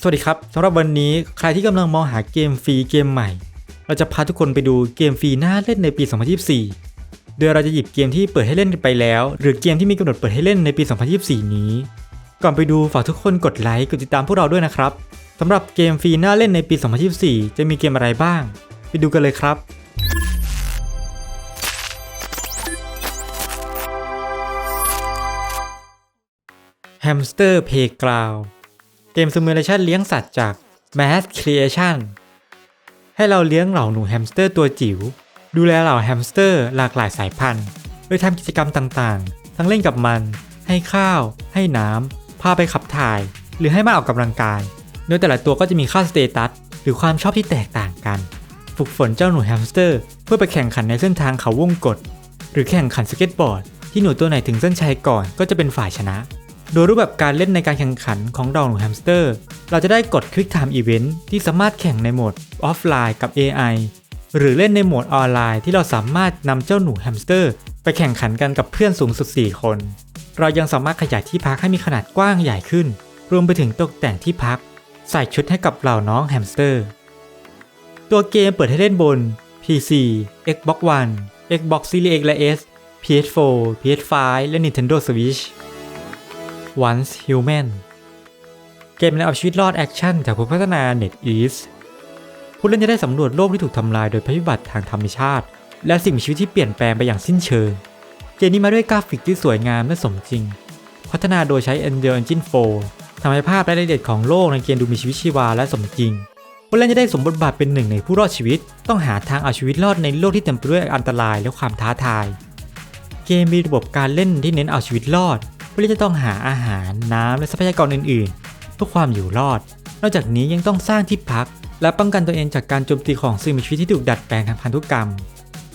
สวัสดีครับสำหรับวันนี้ใครที่กำลังมองหาเกมฟรีเกมใหม่ เราจะพาทุกคนไปดูเกมฟรีน่าเล่นในปี 2024 โดยเราจะหยิบเกมที่เปิดให้เล่นไปแล้ว หรือเกมที่มีกำหนดเปิดให้เล่นในปี 2024 นี้ ก่อนไปดูฝากทุกคนกดไลค์กดติดตามพวกเราด้วยนะครับสำหรับเกมฟรีน่าเล่นในปี 2024 จะมีเกมอะไรบ้าง ไปดูกันเลยครับ Hamster Playground เกมซิมู เลชันเลี้ยงสัตว์จาก Mass Creation ให้เราเลี้ยงเหล่าหนูแฮมสเตอร์ตัวจิ๋ว ดูแลเหล่าแฮมสเตอร์หลากหลายสายพันธุ์ โดยทำกิจกรรมต่างๆ ทั้งเล่นกับมัน ให้ข้าว ให้น้ำ พาไปขับถ่าย หรือให้มาออกกำลังกาย โดยแต่ละตัวก็จะมีค่าสเตตัสหรือความชอบที่แตกต่างกัน ฝึกฝนเจ้าหนูแฮมสเตอร์ เพื่อไปแข่งขันในเส้นทางเขาวงกตหรือแข่งขันสเก็ตบอร์ด ที่หนูตัวไหนถึงเส้นชัยก่อนก็จะเป็นฝ่ายชนะ โดยรูปแบบการเล่นในการแข่งขันของดองหนูแฮมสเตอร์ เราจะได้กด Quick Time Event ที่สามารถแข่งในโหมดออฟไลน์กับ AI หรือเล่นในโหมดออนไลน์ที่เราสามารถนำเจ้าหนูแฮมสเตอร์ ไปแข่งขันกันกับเพื่อนสูงสุด 4 คน เรายังสามารถขยายที่พักให้มีขนาดกว้างใหญ่ขึ้น รวมไปถึงตกแต่งที่พัก ใส่ชุดให้กับเหล่าน้องแฮมสเตอร์ ตัวเกมเปิดให้เล่นบน PC Xbox One Xbox Series X และ S PS4 PS5 และ Nintendo Switch Once Human เกมแนวเอาชีวิตรอดแอคชั่นจากผู้พัฒนา NetEase ผู้เล่นจะได้สำรวจโลกที่ถูกทำลายโดยภัยพิบัติทางธรรมชาติ และสิ่งมีชีวิตที่เปลี่ยนแปลงไปอย่างสิ้นเชิง เกมนี้มาด้วยกราฟิกที่สวยงามและสมจริง พัฒนาโดยใช้ Unreal Engine 4ทำให้ภาพและรายละเอียดของโลกในเกมดูมีชีวิตชีวาและสมจริง ผู้เล่นจะได้สมบทบาทเป็นหนึ่งในผู้รอดชีวิต ต้องหาทางเอาชีวิตรอดในโลกที่เต็มไปด้วยอันตรายและความท้าทาย เกมมีระบบการเล่นที่เน้นเอาชีวิตรอด ผู้เล่นจะต้องหาอาหารน้ำและทรัพยากรอื่นๆ เพื่อความอยู่รอด นอกจากนี้ยังต้องสร้างที่พัก และป้องกันตัวเองจากการโจมตีของสิ่งมีชีวิตที่ถูกดัดแปลงทางพันธุกรรม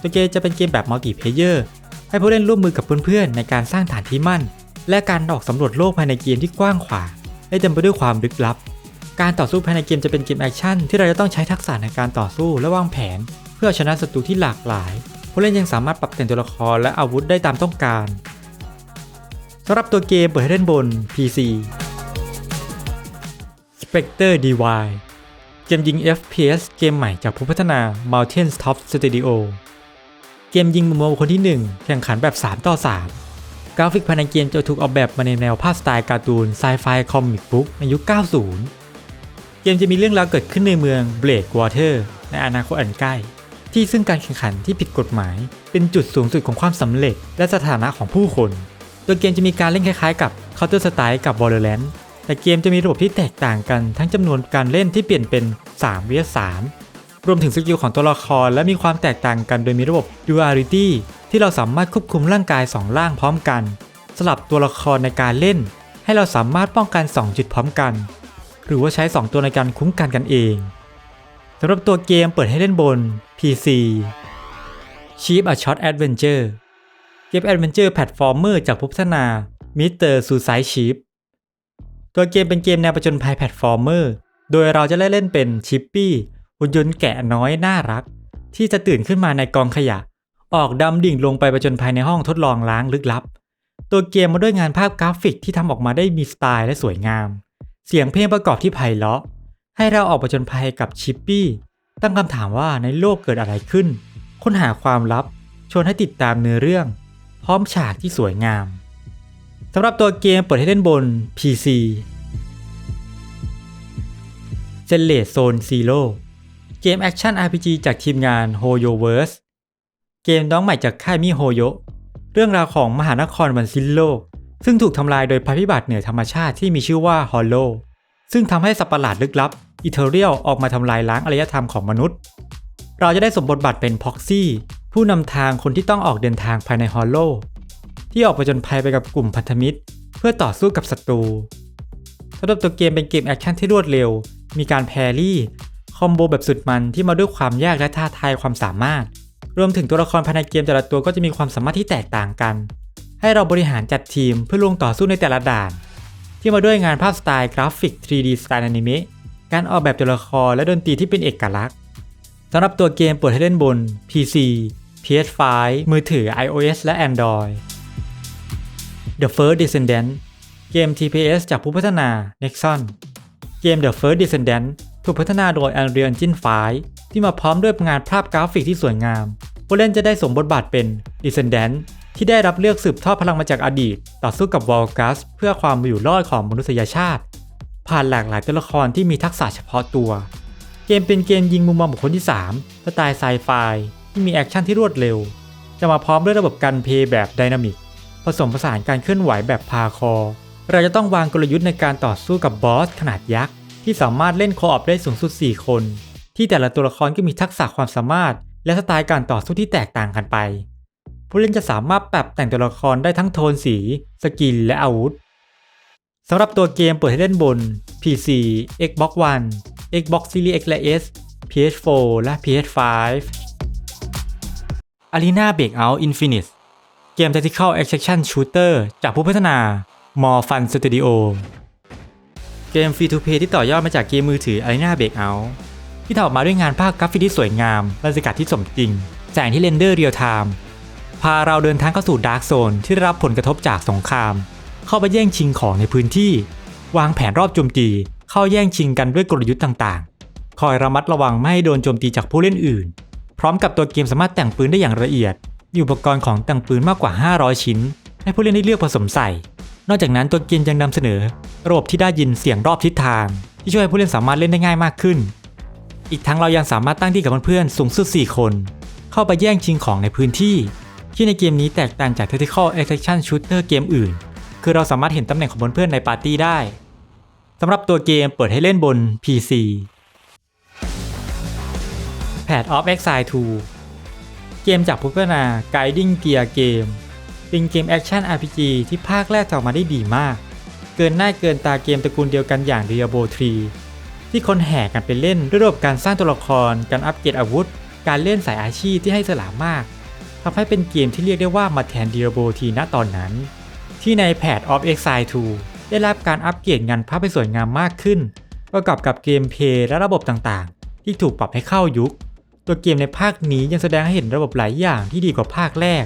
ตัวเกมจะเป็นเกมแบบมัลติเพลเยอร์ให้ผู้เล่นร่วมมือกับเพื่อนๆ ในการสร้างฐานที่มั่น และการออกสำรวจโลกภายในเกมที่กว้างขวางและเต็มไปด้วยความลึกลับ การต่อสู้ภายในเกมจะเป็นเกมแอคชั่นที่เราจะต้องใช้ทักษะในการต่อสู้และวางแผน เพื่อชนะศัตรูที่หลากหลาย ผู้เล่นยังสามารถปรับแต่งตัวละครและอาวุธได้ตามต้องการำหรับตัวเกมเปิดให้เล่นบน PC Spectre DY เกมยิง FPS เกมใหม่จากผู้พัฒนา Mountain Top Studio เกมยิงมุมมองคนที่ 1 แข่งขันแบบ 3 ต่อ 3 กราฟิกภายในเกมจะถูกออกแบบมาในแนวภาพสไตล์การ์ตูนไซไฟคอมิกบุ๊กในยุค 90 เกมจะมีเรื่องราวเกิดขึ้นในเมืองเบลดวอเตอร์ในอนาคตอันใกล้ ที่ซึ่งการแข่งขันที่ผิดกฎหมาย เป็นจุดสูงสุดของความสำเร็จและสถานะของผู้คน ตัวเกมจะมีการเล่นคล้ายๆกับ Counter Strike กับ Valorant แต่เกมจะมีระบบที่แตกต่างกันทั้งจำนวนการเล่นที่เปลี่ยนเป็น3 vs 3รวมถึงสกิลของตัวละครและมีความแตกต่างกันโดยมีระบบ Duality ที่เราสามารถควบคุมร่างกาย 2 ร่างพร้อมกัน สลับตัวละครในการเล่น ให้เราสามารถป้องกัน 2 จุดพร้อมกัน หรือว่าใช้ 2 ตัวในการคุ้มกันกันเองสำหรับตัวเกมเปิดให้เล่นบน PC Cheap a Shot Adventure เกม Adventure Platformer จากผู้พัฒนา Mr. Suicide Chip ตัวเกมเป็นเกมแนวประจนภัยแพลตฟอร์มเมอร์ โดยเราจะได้เล่นเป็นชิปปี้หุ่นยนต์แกะน้อยน่ารัก ที่จะตื่นขึ้นมาในกองขยะ ออกดำดิ่งลงไปประจนภัยในห้องทดลองล้างลึกลับ ตัวเกมมาด้วยงานภาพกราฟิกที่ทำออกมาได้มีสไตล์และสวยงาม เสียงเพลงประกอบที่ไพเราะ ให้เราออกประจนภัยกับชิปปี้ตั้งคำถามว่าในโลกเกิดอะไรขึ้น ค้นหาความลับ ชวนให้ติดตามเนื้อเรื่อง พร้อมฉากที่สวยงามสำหรับตัวเกมเปิดให้เล่นบน PC z e l a t Zone Zero เกมแอคชั่น RPG จากทีมงาน HoYoverse เกมน้องใหม่จากค่ายมิโฮโยเรื่องราวของมหานครวันสิ้นโลก ซึ่งถูกทำลายโดยภัยพิบัติเหนือธรรมชาติที่มีชื่อว่าฮอลโลซึ่งทำให้สัตว์ประหลาดลึกลับอีเทเรียลออกมาทำลายล้างอารยธรรมของมนุษย์ เราจะได้สมบทบาทเป็นพ็อกซี่ ผู้นำทางคนที่ต้องออกเดินทางภายในฮอลโลที่ออกไปจนภัยไปกับกลุ่มพันธมิตร เพื่อต่อสู้กับศัตรูสำหรับตัวเกมเป็นเกมแอคชั่นที่รวดเร็ว มีการแพรี่ คอมโบแบบสุดมันที่มาด้วยความยากและท้าทายความสามารถ รวมถึงตัวละครภายในเกมแต่ละตัวก็จะมีความสามารถที่แตกต่างกัน ให้เราบริหารจัดทีมเพื่อลงต่อสู้ในแต่ละด่าน ที่มาด้วยงานภาพสไตล์กราฟิก 3D สไตล์อนิเมะ การออกแบบตัวละครและดนตรีที่เป็นเอกลักษณ์สำหรับตัวเกมเปิดให้เล่นบน PC PS5 มือถือ iOS และ Android The First Descendant เกม TPS จากผู้พัฒนา Nexon เกม The First Descendant ถูกพัฒนาโดย Unreal Engine 5 ที่มาพร้อมด้วยงานภาพกราฟิกที่สวยงาม ผู้เล่นจะได้สวมบทบาทเป็น Descendant ที่ได้รับเลือกสืบทอดพลังมาจากอดีต ต่อสู้กับวอลกัสเพื่อความอยู่รอดของมนุษยชาติ ผ่านหลากหลายตัวละครที่มีทักษะเฉพาะตัว เกมเป็นเกมยิงมุมมองบุคคลที่ 3 สไตล์ไซไฟ ที่มีแอคชั่นที่รวดเร็ว จะมาพร้อมด้วยระบบการเพย์แบบไดนามิกผสมผสานการเคลื่อนไหวแบบพาคอ เราจะต้องวางกลยุทธ์ในการต่อสู้กับบอสขนาดยักษ์ ที่สามารถเล่นคออปได้สูงสุด 4 คน ที่แต่ละตัวละครก็มีทักษะความสามารถ และสไตล์การต่อสู้ที่แตกต่างกันไป ผู้เล่นจะสามารถปรับแต่งตัวละครได้ทั้งโทนสี สกินและอาวุธสำหรับตัวเกมเปิดให้เล่นบน PC Xbox One Xbox Series X และ S PS4 และ PS5 Arena Breakout Infinite เกม Tactical Action Shooter จากผู้พัฒนา More Fun Studio เกม Free to Play ที่ต่อยอดมาจากเกมมือถือ Arena Breakout ที่ทำออกมาด้วยงานภาพกราฟิกที่สวยงามบรรยากาศที่สมจริง แสงที่เรนเดอร์เรียลไทม์พาเราเดินทางเข้าสู่ดาร์กโซนที่ได้รับผลกระทบจากสงคราม เข้าไปแย่งชิงของในพื้นที่ วางแผนรอบโจมตี เข้าแย่งชิงกันด้วยกลยุทธ์ต่างๆ คอยระมัดระวังไม่ให้โดนโจมตีจากผู้เล่นอื่น พร้อมกับตัวเกมสามารถแต่งปืนได้อย่างละเอียด มีอุปกรณ์ของแต่งปืนมากกว่า 500 ชิ้น ให้ผู้เล่นได้เลือกผสมใส่ นอกจากนั้นตัวเกมยังนำเสนอ ระบบที่ได้ยินเสียงรอบทิศทาง ที่ช่วยให้ผู้เล่นสามารถเล่นได้ง่ายมากขึ้น อีกทั้งเรายังสามารถตั้งที่กับเพื่อนๆสูงสุด 4 คน เข้าไปแย่งชิงของในพื้นที่ ที่ในเกมนี้แตกต่างจาก Tactical Action Shooter เกมอื่น คือเราสามารถเห็นตำแหน่งของเพื่อนๆในปาร์ตี้ได้สำหรับตัวเกมเปิดให้เล่นบน PC Path of Exile 2 เกมจากผู้พัฒนา Guiding Gear Game เป็นเกมแอคชั่น RPG ที่ภาคแรกออกมาได้ดีมาก เกินหน้าเกินตาเกมตระกูลเดียวกันอย่าง Diablo 3 ที่คนแห่กันไปเล่นด้วยระบบการสร้างตัวละคร การอัปเกรดอาวุธ การเล่นสายอาชีพที่ให้สลามากทำให้เป็นเกมที่เรียกได้ว่ามาแทน Diablo 3ณตอนนั้น ที่ใน Path of Exile 2 ได้รับการอัปเกรดงานภาพให้สวยงามมากขึ้น ประกอบกับเกมเพลย์และระบบต่างๆ ที่ถูกปรับให้เข้ายุค ตัวเกมในภาคนี้ยังแสดงให้เห็นระบบหลายอย่างที่ดีกว่าภาคแรก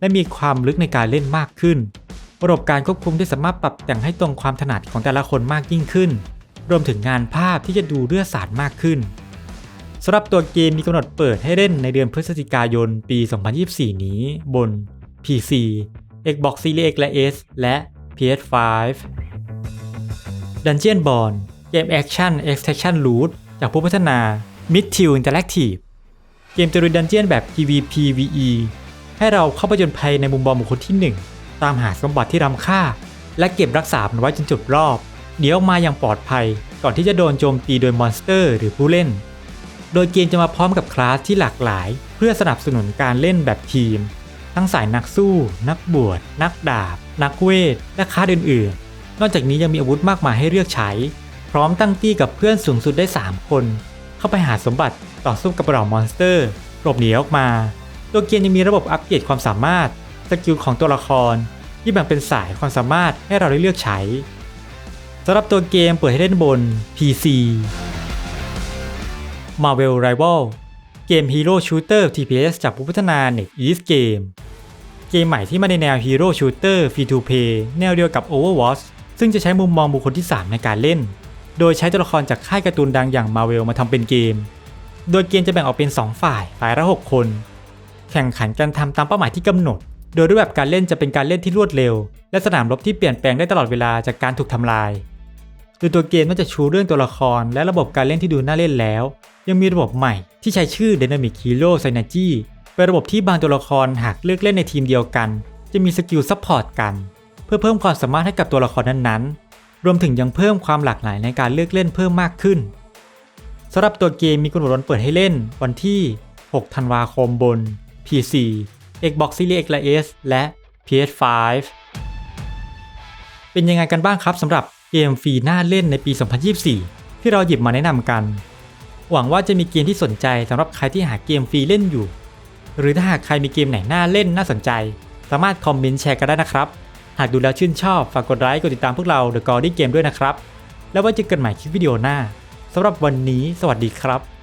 และมีความลึกในการเล่นมากขึ้น ระบบการควบคุมที่สามารถปรับแต่งให้ตรงความถนัดของแต่ละคนมากยิ่งขึ้น รวมถึงงานภาพที่จะดูเลือดสาดมากขึ้นสำหรับตัวเกมมีกำหนดเปิดให้เล่นในเดือนพฤศจิกายนปี 2024 นี้บน PC Xbox Series X และ S และ PS5 Dungeon Born เกม Action Extraction Loot จากผู้พัฒนา Mid t i l Interactive เกมจะลุยดันเจียนแบบ PVPVE ให้เราเข้าไปจนภัยในมุมมองบุคคลที่ 1 ตามหาสมบัติที่ล้ำค่า และเก็บรักษามันไว้จนจบรอบหนีออกมาอย่างปลอดภัย ก่อนที่จะโดนโจมตีโดยมอนสเตอร์หรือผู้เล่น โดยเกมจะมาพร้อมกับคลาสที่หลากหลาย เพื่อสนับสนุนการเล่นแบบทีม ทั้งสายนักสู้ นักบวช นักดาบ นักเวท และคลาสอื่นๆ นอกจากนี้ยังมีอาวุธมากมายให้เลือกใช้ พร้อมตั้งตี้กับเพื่อนสูงสุดได้ 3 คน เข้าไปหาสมบัติต่อสู้กับเหล่ามอนสเตอร์หลบหนีออกมา ตัวเกมยังมีระบบอัปเกรดความสามารถสกิลของตัวละคร ที่แบ่งเป็นสายความสามารถให้เราได้เลือกใช้สำหรับตัวเกมเปิดให้เล่นบน PC Marvel Rival เกม Hero Shooter TPS จากผู้พัฒนา NetEase Game เกมใหม่ที่มาในแนว Hero Shooter Free to Play แนวเดียวกับ Overwatch ซึ่งจะใช้มุมมองบุคคลที่ 3 ในการเล่น โดยใช้ตัวละครจากค่ายการ์ตูนดังอย่าง Marvel มาทำเป็นเกม โดยเกมจะแบ่งออกเป็น 2 ฝ่าย ฝ่ายละ 6 คน แข่งขันกันทำตามเป้าหมายที่กำหนด โดยรูปแบบการเล่นจะเป็นการเล่นที่รวดเร็ว และสนามรบที่เปลี่ยนแปลงได้ตลอดเวลาจากการถูกทำลาย โดยตัวเกมนอกจากชูเรื่องตัวละคร และระบบการเล่นที่ดูน่าเล่นแล้ว ยังมีระบบใหม่ที่ใช้ชื่อ Dynamic Hero Synergy เป็นระบบที่บางตัวละครหากเลือกเล่นในทีมเดียวกัน จะมีสกิลซัพพอร์ตกัน เพื่อเพิ่มความสามารถให้กับตัวละครนั้นๆ รวมถึงยังเพิ่มความหลากหลายในการเลือกเล่นเพิ่มมากขึ้นสำหรับตัวเกมมีกำหนดวันเปิดให้เล่นวันที่ 6 ธันวาคมบน PC Xbox Series X และ S และ PS5 เป็นยังไงกันบ้างครับสำหรับเกมฟรีน่าเล่นในปี 2024 ที่เราหยิบมาแนะนำกัน หวังว่าจะมีเกมที่สนใจสำหรับใครที่หาเกมฟรีเล่นอยู่ หรือถ้าหากใครมีเกมไหนน่าเล่นน่าสนใจ สามารถคอมเมนต์แชร์กันได้นะครับ หากดูแล้วชื่นชอบฝากกดไลค์กดติดตามพวกเรา The g o d y Game ด้วยนะครับ แล้วไว้เจอกันใหม่คลิปวิดีโอหน้าสำหรับวันนี้ สวัสดีครับ